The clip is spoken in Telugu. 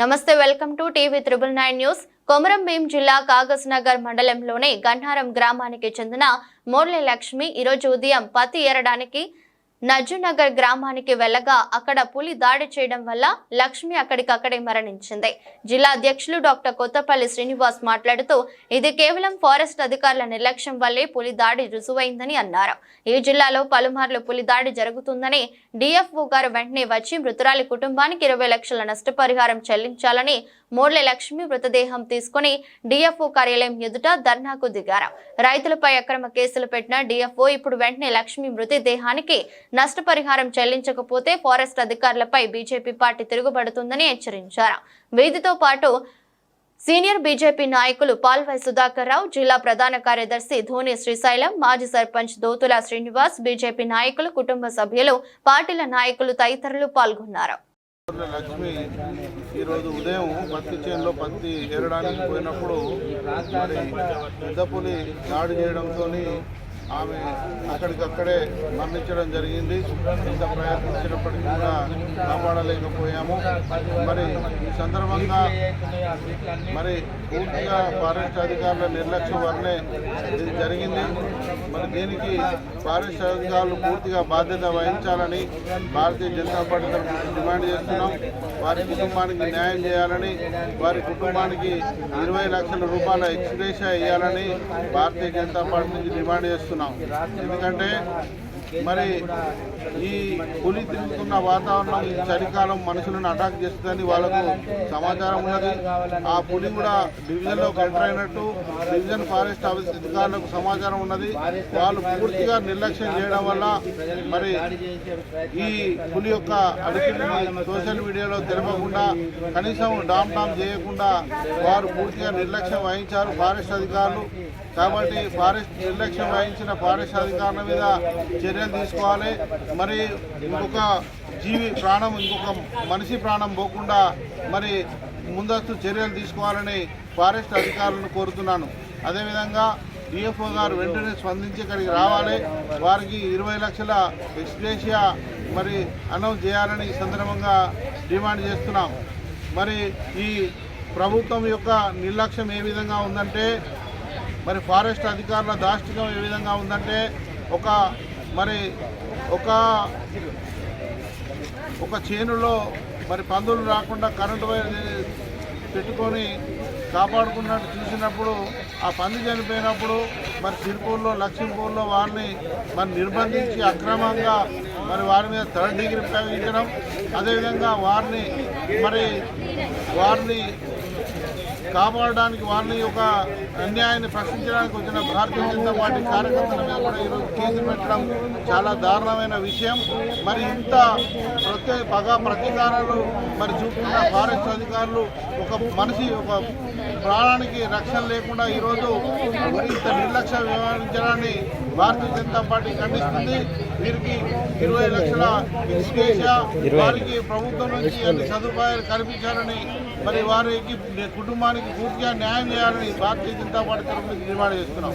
నమస్తే welcome to TV triple nine news. Komaram Bheem జిల్లా కాగజ్ నగర్ మండలంలోని గన్నారం గ్రామానికి చెందిన మోర్లె లక్ష్మి ఈరోజు ఉదయం పత్తి ఏరడానికి నజునగర్ గ్రామానికి వెళ్ళగా అక్కడ పులి దాడి చేయడం వల్ల లక్ష్మి అక్కడికక్కడే మరణించింది. జిల్లా అధ్యక్షులు డాక్టర్ కొత్తపల్లి శ్రీనివాస్ మాట్లాడుతూ ఇది కేవలం ఫారెస్ట్ అధికారుల నిర్లక్ష్యం వల్లే పులి దాడి రుజువైందని అన్నారు. ఈ జిల్లాలో పలుమార్లు పులి దాడి జరుగుతుందని డిఎఫ్ఓ గారు వెంటనే వచ్చి మృతురాలి కుటుంబానికి ఇరవై లక్షల నష్టపరిహారం చెల్లించాలని మోర్లె లక్ష్మి మృతదేహం తీసుకుని డిఎఫ్ఓ కార్యాలయం ఎదుట ధర్నాకు దిగారు. రైతులపై అక్రమ కేసులు పెట్టిన డిఎఫ్ఓ ఇప్పుడు వెంటనే లక్ష్మి మృతదేహానికి నష్టపరిహారం చెల్లించకపోతే ఫారెస్ట్ అధికారులపై బీజేపీ పార్టీ తిరుగుబడుతుందని హెచ్చరించారు. వీధితో పాటు సీనియర్ బీజేపీ నాయకులు పాల్వై సుధాకర్ రావు జిల్లా ప్రధాన కార్యదర్శి ధోని శ్రీశైలం మాజీ సర్పంచ్ దోతుల శ్రీనివాస్ బీజేపీ నాయకులు కుటుంబ సభ్యులు పార్టీల నాయకులు తదితరులు పాల్గొన్నారు. లక్ష్మి ఈరోజు ఉదయం పత్తి చేనులో పత్తి ఏరడానికి పోయినప్పుడు మరి పెద్ద పులి దాడి చేయడంతో ఆమె అక్కడికక్కడే మరణించడం జరిగింది. ఇంత ప్రయత్నించినప్పటికీ కూడా కాపాడలేకపోయాము. మరి ఈ సందర్భంగా మరి పూర్తిగా ఫారెస్ట్ అధికారుల నిర్లక్ష్యం వల్లనే ఇది జరిగింది. మరి దీనికి ఫారెస్ట్ అధికారులు పూర్తిగా బాధ్యత వహించాలని భారతీయ జనతా పార్టీ తరఫున డిమాండ్ చేస్తున్నాం. వారి కుటుంబానికి న్యాయం చేయాలని వారి కుటుంబానికి ఇరవై లక్షల రూపాయల ఎక్స్గ్రేషియా ఇవ్వాలని భారతీయ జనతా పార్టీ నుంచి డిమాండ్ చేస్తున్నాం. ఎందుకంటే మరి ఈ పులి తిరుగుతున్న వాతావరణం ఈ చలికాలం మనుషులను అటాక్ చేస్తుందని వాళ్ళకు సమాచారం ఉన్నది. ఆ పులి కూడా డివిజన్లో ఎంటర్ అయినట్టు డివిజన్ ఫారెస్ట్ ఆఫీస్ అధికారులకు సమాచారం ఉన్నది. వాళ్ళు పూర్తిగా నిర్లక్ష్యం చేయడం వల్ల మరి ఈ పులి యొక్క అడిగిని సోషల్ మీడియాలో తెలపకుండా కనీసం డామ్ డామ్ చేయకుండా వారు పూర్తిగా నిర్లక్ష్యం వహించారు. ఫారెస్ట్ అధికారులు కాబట్టి ఫారెస్ట్ నిర్లక్ష్యం వహించిన ఫారెస్ట్ అధికారుల మీద చర్యలు తీసుకోవాలి. మరి ఇంకొక జీవి ప్రాణం ఇంకొక మనిషి ప్రాణం పోకుండా మరి ముందస్తు చర్యలు తీసుకోవాలని ఫారెస్ట్ అధికారులను కోరుతున్నాను. అదేవిధంగా డిఎఫ్ఓ గారు వెంటనే స్పందించి ఇక్కడికి రావాలి. వారికి ఇరవై లక్షల ఎక్స్ప్లేషియా మరి అనౌన్స్ చేయాలని ఈ సందర్భంగా డిమాండ్ చేస్తున్నాం. మరి ఈ ప్రభుత్వం యొక్క నిర్లక్ష్యం ఏ విధంగా ఉందంటే మరి ఫారెస్ట్ అధికారుల దాష్టికం ఏ విధంగా ఉందంటే ఒక మరి ఒక ఒక చేనులో మరి పందులు రాకుండా కరెంటు వైర్ పెట్టుకొని కాపాడుకున్నట్టు చూసినప్పుడు ఆ పంది చనిపోయినప్పుడు మరి తిరుపూర్లో లక్ష్మీపూర్లో వారిని మరి నిర్బంధించి అక్రమంగా మరి వారి మీద థర్డ్ డిగ్రీ ప్రయోగించడం అదేవిధంగా వారిని మరి వారిని కాపాడడానికి వారిని ఒక అన్యాయాన్ని ప్రశ్నించడానికి వచ్చిన భారతీయ జనతా పార్టీ కార్యకర్తల మీద కూడా ఈరోజు కేసు పెట్టడం చాలా దారుణమైన విషయం. మరి ఇంత ప్రత్యేక పగ ప్రతీకారాలు మరి చూపుతున్న ఫారెస్ట్ అధికారులు ఒక మనిషి ఒక ప్రాణానికి రక్షణ లేకుండా ఈరోజు ఇంత నిర్లక్ష్య వ్యవహరించడాన్ని భారతీయ జనతా పార్టీ ఖండిస్తుంది. వీరికి ఇరవై లక్షల వారికి ప్రభుత్వం నుంచి అన్ని సదుపాయాలు కల్పించాలని మరి వారికి కుటుంబానికి పూర్తిగా న్యాయం చేయాలని భారతీయ జనతా పార్టీ తరఫున డిమాండ్ చేస్తున్నాం.